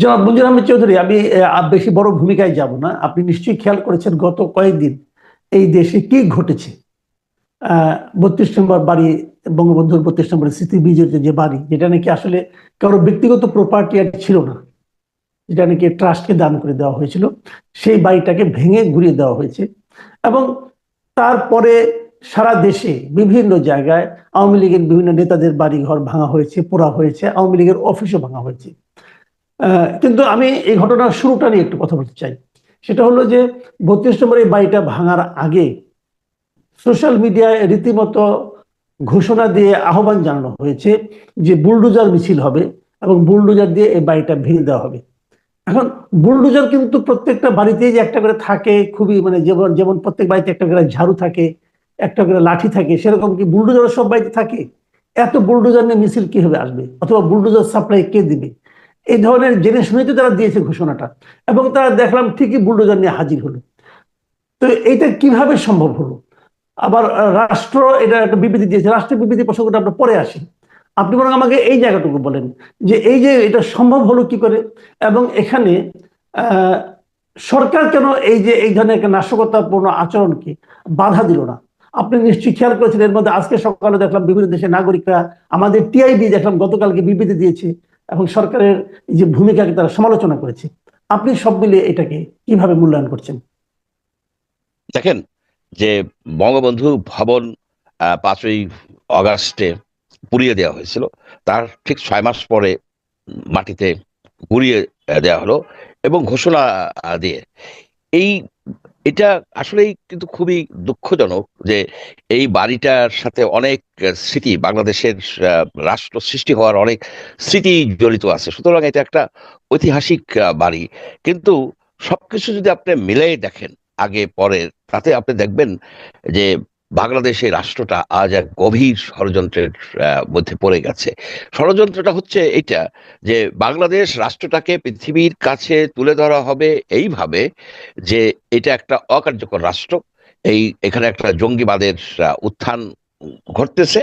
জনাব মঞ্জুর আহমেদ চৌধুরী, আমি বেশি বড় ভূমিকায় যাব না। আপনি নিশ্চয়ই খেয়াল করেছেন গত কয়েকদিন এই দেশে কি ঘটেছে। বত্রিশ নম্বর বাড়ি, বঙ্গবন্ধুর বত্রিশ নম্বর স্মৃতি বিজড়িত যে বাড়ি, যেটা নাকি আসলে কারও ব্যক্তিগত প্রপার্টি আর ছিল না, যেটা নাকি ট্রাস্টকে দান করে দেওয়া হয়েছিল, সেই বাড়িটাকে ভেঙে ঘুরিয়ে দেওয়া হয়েছে এবং তারপরে সারা দেশে বিভিন্ন জায়গায় আওয়ামী লীগের বিভিন্ন নেতাদের বাড়ি ঘর ভাঙা হয়েছে, পোড়া হয়েছে, আওয়ামী লীগের অফিসও ভাঙা হয়েছে। কিন্তু আমি এই ঘটনার শুরুটা নিয়ে একটু কথা বলতে চাই। সেটা হলো যে বত্রিশ নম্বর এই বাড়িটা ভাঙার আগে সোশ্যাল মিডিয়ায় রীতিমতো ঘোষণা দিয়ে আহ্বান জানানো হয়েছে যে বুলডোজার মিছিল হবে এবং বুলডোজার দিয়ে এই বাড়িটা ভেঙে দেওয়া হবে। এখন বুলডোজার কিন্তু প্রত্যেকটা বাড়িতেই যে একটা করে থাকে, খুবই মানে যেমন যেমন প্রত্যেক বাড়িতে একটা করে ঝাড়ু থাকে, একটা করে লাঠি থাকে, সেরকম কি বুলডোজার সব বাড়িতে থাকে? এত বুলডোজার নিয়ে মিছিল কীভাবে আসবে? অথবা বুলডোজার সাপ্লাই কে দিবে? এই ধরনের জেনে শুনে তো তারা দিয়েছে ঘোষণাটা। এবং তারা দেখলাম ঠিকই বুলডোজার নিয়ে হাজির হলো। তো এটা কীভাবে সম্ভব হলো? আবার রাষ্ট্র এটা একটা বিবৃতি দিয়েছে। রাষ্ট্রের বিবৃতি প্রসঙ্গটা আমরা পরে আসি। আপনি বরং আমাকে এই জায়গাটুকু বলেন যে এই যে এটা সম্ভব হলো কি করে? এবং এখানে সরকার কেন এই যে এই ধরনের একটা নাশকতাপূর্ণ আচরণকে বাধা দিল না? আপনি নিশ্চয়ই খেয়াল করেছেন, এর মধ্যে আজকে সকালে দেখলাম বিভিন্ন দেশের নাগরিকরা আমাদের টিআইবি দেখলাম, গতকালকে বিবৃতি দিয়েছে এবং সরকারের যে ভূমিকাকে তারা সমালোচনা করেছে আপনি সব মিলিয়ে এটাকে কীভাবে মূল্যায়ন করছেন? দেখেন যে বঙ্গবন্ধু ভবন পাঁচই অগাস্টে পুড়িয়ে দেওয়া হয়েছিল তার ঠিক ছয় মাস পরে মাটিতে আহ, দেওয়া হলো এবং ঘোষণা দিয়ে। এই এটা আসলেই কিন্তু খুবই দুঃখজনক যে এই বাড়িটার সাথে অনেক স্মৃতি, বাংলাদেশের রাষ্ট্র সৃষ্টি হওয়ার অনেক স্মৃতি জড়িত আছে। সুতরাং এটা একটা ঐতিহাসিক বাড়ি। কিন্তু সবকিছু যদি আপনি মিলাই দেখেন আগে, পরে, তাতে আপনি দেখবেন যে বাংলাদেশের রাষ্ট্রটা আজ এক গভীর ষড়যন্ত্রের মধ্যে পড়ে গেছে। ষড়যন্ত্রটা হচ্ছে এটা যে বাংলাদেশ রাষ্ট্রটাকে পৃথিবীর কাছে তুলে ধরা হবে এইভাবে যে এটা একটা অকার্যকর রাষ্ট্র। এই, এখানে একটা জঙ্গিবাদের উত্থান ঘটতেছে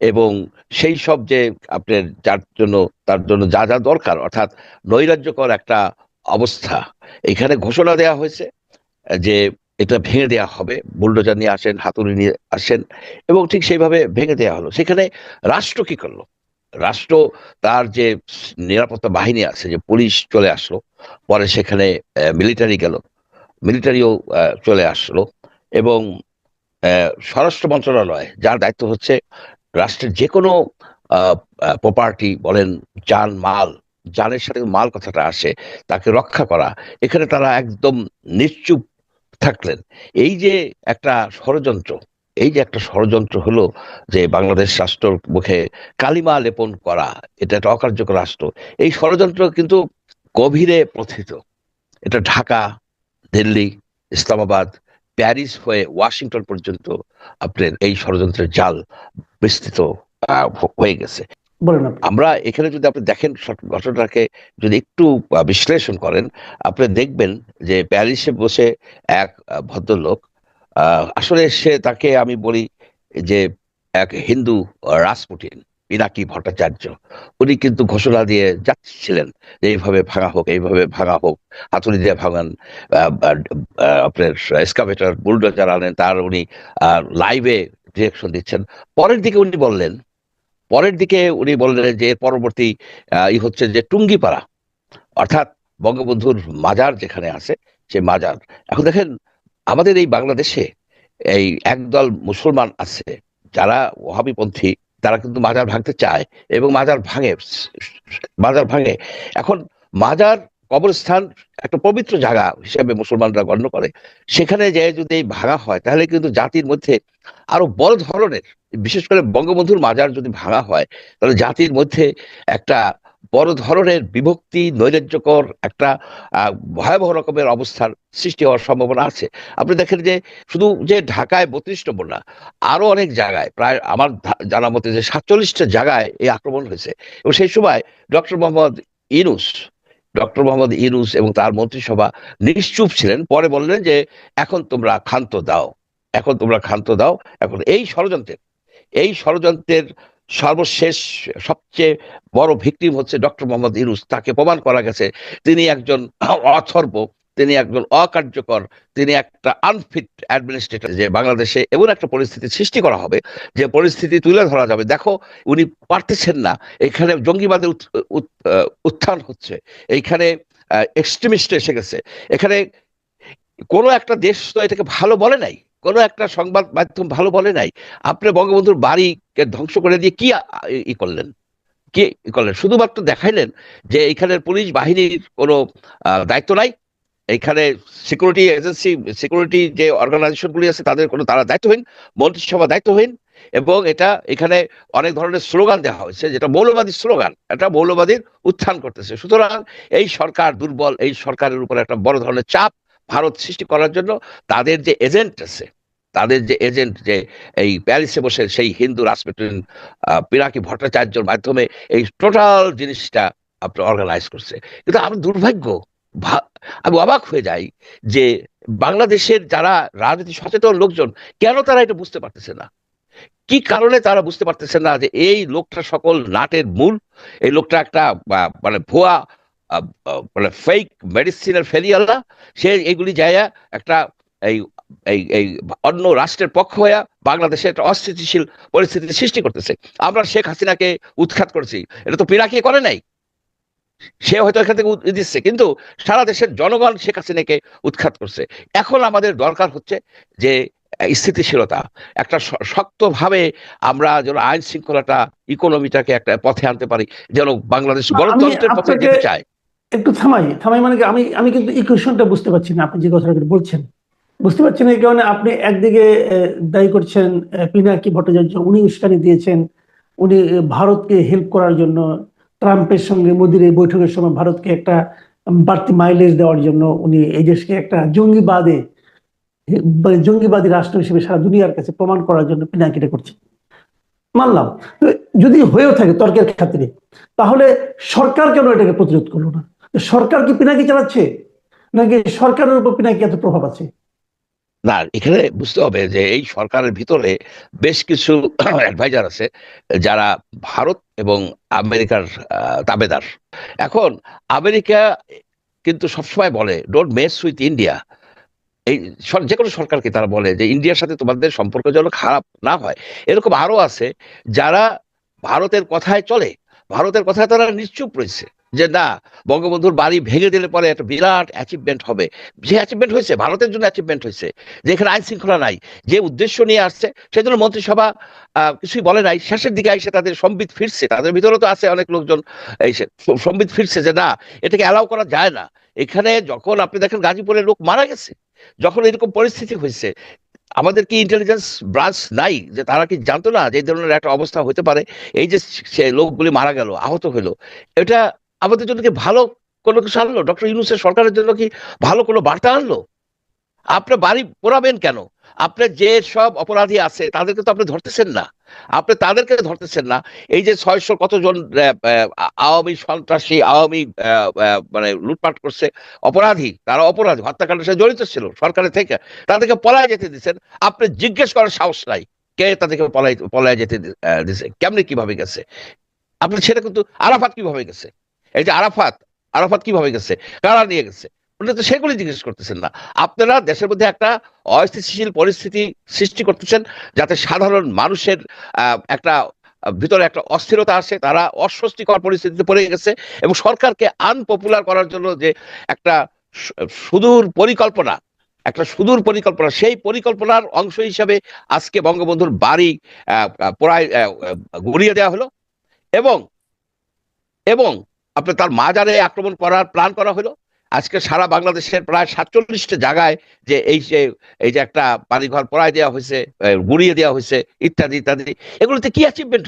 এবং সেই সব যে আপনার যার জন্য, তার জন্য যা যা দরকার, অর্থাৎ নৈরাজ্যকর একটা অবস্থা। এখানে ঘোষণা দেওয়া হয়েছে যে এটা ভেঙে দেওয়া হবে। বুলডোজার নিয়ে আসেন, হাতুড়ি নিয়ে আসেন এবং ঠিক সেইভাবে ভেঙে দেওয়া হলো। সেখানে রাষ্ট্র কি করল? রাষ্ট্র তার যে নিরাপত্তা বাহিনী আছে, যে পুলিশ চলে আসলো, পরে সেখানে মিলিটারি গেল। মিলিটারিও চলে আসলো এবং স্বরাষ্ট্র মন্ত্রণালয় যার দায়িত্ব হচ্ছে রাষ্ট্রের যে কোনো প্রপার্টি বলেন, যান, মাল, যানের সাথে মাল কথাটা আসে, তাকে রক্ষা করা। এখানে তারা একদম নিশ্চুপ থাকলেন। এই যে একটা ষড়যন্ত্র, এই যে একটা ষড়যন্ত্র হলো যে বাংলাদেশ রাষ্ট্রর মুখে কালিমা লেপন করা, এটা একটা অকার্যকর রাষ্ট্র। এই ষড়যন্ত্র কিন্তু গভীরে প্রথিত এটা ঢাকা, দিল্লি, ইসলামাবাদ, প্যারিস হয়ে ওয়াশিংটন পর্যন্ত আপনার এই ষড়যন্ত্রের জাল বিস্তৃত হয়ে গেছে। আমরা এখানে যদি আপনি দেখেন ঘটনাটাকে যদি একটু বিশ্লেষণ করেন আপনি দেখবেন যে প্যারিসে বসে এক ভদ্রলোক আসলে সে তাকে আমি বলি যে এক হিন্দু আহ, রাসপুটিন পিনাকি ভট্টাচার্য। উনি কিন্তু ঘোষণা দিয়ে যাচ্ছিলেন যে এইভাবে ভাঙা হোক এইভাবে ভাঙা হোক হাতুড়ি দিয়ে ভাঙান আপনার এক্সকাভেটর বুলডোজার আনেন তার উনি লাইভে ডিরেকশন দিচ্ছেন। পরের দিকে উনি বললেন পরের দিকে উনি বললেন যে পরবর্তী ই হচ্ছে যে টুঙ্গিপাড়া, অর্থাৎ বঙ্গবন্ধুর মাজার যেখানে আছে, সে মাজার। এখন দেখেন, আমাদের এই বাংলাদেশে এই একদল মুসলমান আছে, যারা ওহাবিপন্থী, তারা কিন্তু মাজার ভাঙতে চায় এবং মাজার ভাঙে মাজার ভাঙে। এখন মাজার কবরস্থান একটা পবিত্র জায়গা হিসেবে মুসলমানরা গণ্য করে। সেখানে যে যদি ভাঙা হয়, তাহলে কিন্তু জাতির মধ্যে আরও বড় ধরনের বিশেষ করে বঙ্গবন্ধুর মাজার যদি ভাঙা হয়, তাহলে জাতির মধ্যে একটা বড় ধরনের বিভক্তি, নৈরাজ্যকর একটা ভয়াবহ রকমের অবস্থার সৃষ্টি হওয়ার সম্ভাবনা আছে। আপনি দেখেন যে, শুধু যে ঢাকায় বত্রিশ নম্বর না, আরও অনেক জায়গায় প্রায় আমার জানা মতে যে সাতচল্লিশটা জায়গায় এই আক্রমণ হয়েছে। এবং সেই সময় ডক্টর মোহাম্মদ ইনুস ডক্টর মোহাম্মদ ইনুস এবং তার মন্ত্রিসভা নিশ্চুপ ছিলেন, পরে বললেন যে, এখন তোমরা ক্ষান্ত দাও, এখন তোমরা ক্ষান্ত দাও, এখন এই ষড়যন্ত্রের এই ষড়যন্ত্রের সর্বশেষ সবচেয়ে বড় ভিকটিম হচ্ছে ডক্টর মোহাম্মদ ইউনুস। তাকে প্রমাণ করা গেছে, তিনি একজন অথর্ব, তিনি একজন অকার্যকর, তিনি একটা আনফিট অ্যাডমিনিস্ট্রেটর যে বাংলাদেশে এমন একটা পরিস্থিতি সৃষ্টি করা হবে, যে পরিস্থিতি তুলে ধরা যাবে। দেখো, উনি পারতেছেন না। এখানে জঙ্গিবাদের উত- উত- উত্থান হচ্ছে। এইখানে এক্সট্রিমিস্ট এসে গেছে। এখানে কোনো একটা দেশ তো এটাকে ভালো বলে নাই। কোনো একটা সংবাদ মাধ্যম ভালো বলে নাই। আপনি বঙ্গবন্ধুর বাড়িকে ধ্বংস করে দিয়ে কি ই করলেন? কি করলেন? শুধুমাত্র দেখাইলেন যে এখানের পুলিশ বাহিনীর কোনো দায়িত্ব নাই? এখানে সিকিউরিটি এজেন্সি সিকিউরিটি যে অর্গানাইজেশনগুলি আছে তাদের কোনো তারা দায়িত্বহীন, মন্ত্রিসভা দায়িত্বহীন, এবং এটা এখানে অনেক ধরনের স্লোগান দেওয়া হয়েছে, যেটা মৌলবাদী স্লোগান, এটা মৌলবাদীর উত্থান করতেছে। সুতরাং এই সরকার দুর্বল, এই সরকারের উপর একটা বড় ধরনের চাপ ভারত সৃষ্টি করার জন্য তাদের যে এজেন্ট আছে, তাদের যে এজেন্ট যে এই প্যারিসে বসে সেই হিন্দু রাজনীতির পিনাকি ভট্টাচার্যর মাধ্যমে এই টোটাল জিনিসটা আপনার অর্গানাইজ করছে। কিন্তু আমি দুর্ভাগ্য আমি অবাক হয়ে যাই যে বাংলাদেশের যারা রাজনীতি সচেতন লোকজন, কেন তারা এটা বুঝতে পারতেছে না? কি কারণে তারা বুঝতে পারতেছে না যে এই লোকটা সকল নাটের মূল, এই লোকটা একটা মানে ভুয়া মানে ফেক মেডিসিনের ফেরিয়ালরা সে এইগুলি যায় একটা এই এই এই অন্য রাষ্ট্রের পক্ষ হয়ে বাংলাদেশে একটা অস্থিতিশীল পরিস্থিতি সৃষ্টি করতেছে। আমরা শেখ হাসিনাকে উৎখাত করেছি। এটা তো পিনাকি করে নাই। সে হয়তো এখান থেকে দিচ্ছে। কিন্তু সারা দেশের জনগণ শেখ হাসিনাকে উৎখাত করছে। এখন আমাদের দরকার হচ্ছে যে স্থিতিশীলতা। একটা শক্তভাবে আমরা যেন আইন শৃঙ্খলাটা ইকোনমিটাকে একটা পথে আনতে পারি। যেন বাংলাদেশ গণতন্ত্রের পথে যেতে চায়। একটু থামাই থামাই মানে আমি আমি কিন্তু ইকুয়েশনটা বুঝতে পারছি না, আপনি যে কথাটা বলছেন। বুঝতে পারছেন এই কারণে আপনি একদিকে দায়ী করছেন পিনাকি ভট্টাচার্য, উনি উস্কানি দিয়েছেন, উনি ভারতকে হেল্প করার জন্য, ট্রাম্পের সঙ্গে মোদির এই বৈঠকের সময় ভারতকে একটা বাড়তি মাইলেজ দেওয়ার জন্য উনি এই দেশকে একটা জঙ্গিবাদে মানে জঙ্গিবাদী রাষ্ট্র হিসেবে সারা দুনিয়ার কাছে প্রমাণ করার জন্য পিনাকিটা করছে মানলাম। যদি হয়েও থাকে তর্কের ক্ষেত্রে তাহলে সরকার কেন এটাকে প্রতিরোধ করল না? সরকার কি পিনাকি চালাচ্ছে? নাকি সরকারের উপর পিনাকি এত প্রভাব আছে? না, এখানে বুঝতে হবে যে এই সরকারের ভিতরে বেশ কিছু অ্যাডভাইজার আছে, যারা ভারত এবং আমেরিকার তাবেদার। এখন আমেরিকা কিন্তু সবসময় বলে ডোন্ট মেস উইথ ইন্ডিয়া এই যে কোনো সরকারকে তারা বলে যে ইন্ডিয়ার সাথে তোমাদের সম্পর্ক যেন খারাপ না হয়। এরকম আরও আছে যারা ভারতের কথায় চলে, ভারতের কথায় তারা নিশ্চুপ রয়েছে। যে না, বঙ্গবন্ধুর বাড়ি ভেঙে দিলে পরে একটা বিরাট অ্যাচিভমেন্ট হবে। যে অ্যাচিভমেন্ট হয়েছে, ভারতের জন্য অ্যাচিভমেন্ট হয়েছে, যে এখানে আইন শৃঙ্খলা নাই, যে উদ্দেশ্য নিয়ে আসছে সেজন্য মন্ত্রিসভা কিছুই বলে নাই। শেষের দিকে এসে তাদের সম্বিত ফিরছে। তাদের ভিতরে তো আছে অনেক লোকজন, এই সম্বিত ফিরছে যে না, এটাকে অ্যালাউ করা যায় না। এখানে যখন আপনি দেখেন গাজীপুরের লোক মারা গেছে, যখন এরকম পরিস্থিতি হয়েছে, আমাদের কি ইন্টেলিজেন্স ব্রাঞ্চ নাই? যে তারা কি জানতো না যে ধরনের একটা অবস্থা হতে পারে? এই যে সে লোকগুলি মারা গেল, আহত হলো, এটা আমাদের জন্য কি ভালো কোনো কিছু আনলো? ডক্টর ইউনুসের সরকারের জন্য কি ভালো কোনো বার্তা আনলো? আপনি বাড়ি পোড়াবেন কেন? আপনার যে সব অপরাধী আছে, তাদেরকে তো আপনি ধরতেছেন না। আপনি তাদেরকে ধরতেছেন না। এই যে ছয়শো কতজন আওয়ামী সন্ত্রাসী, আওয়ামী মানে লুটপাট করছে, অপরাধী, তারা অপরাধী হত্যাকাণ্ডের সাথে জড়িত ছিল সরকারের থেকে, তাদেরকে পলায় যেতে দিচ্ছেন আপনি জিজ্ঞেস করার সাহস নাই, কে তাদেরকে পলাই পলায় যেতে দিছে, কেমনি কীভাবে গেছে? আপনার সেটা কিন্তু আরাফাত কীভাবে গেছে? এই যে আরাফাত আরাফাত কীভাবে গেছে? কারা নিয়ে গেছে? উনি তো সেগুলি জিজ্ঞেস করতেছেন না। আপনারা দেশের মধ্যে একটা অস্থিতিশীল পরিস্থিতি সৃষ্টি করতেছেন যাতে সাধারণ মানুষের একটা ভিতরে একটা অস্থিরতা আসে তারা অস্বস্তিকর পরিস্থিতিতে পড়ে গেছে এবং সরকারকে আনপপুলার করার জন্য যে একটা সুদূর পরিকল্পনা একটা সুদূর পরিকল্পনা সেই পরিকল্পনার অংশ হিসাবে আজকে বঙ্গবন্ধুর বাড়ি আহ, গুড়িয়ে দেওয়া হলো এবং এবং আপনার তার মাজারে আক্রমণ করার প্ল্যান করা হলো। আজকে সারা বাংলাদেশের প্রায় সাতচল্লিশটা জায়গায় যে এই যে এই যে একটা বাড়িঘর পড়ায় দেওয়া হয়েছে গুড়িয়ে দেওয়া হয়েছে, ইত্যাদি ইত্যাদি। এগুলোতে কি অ্যাচিভমেন্ট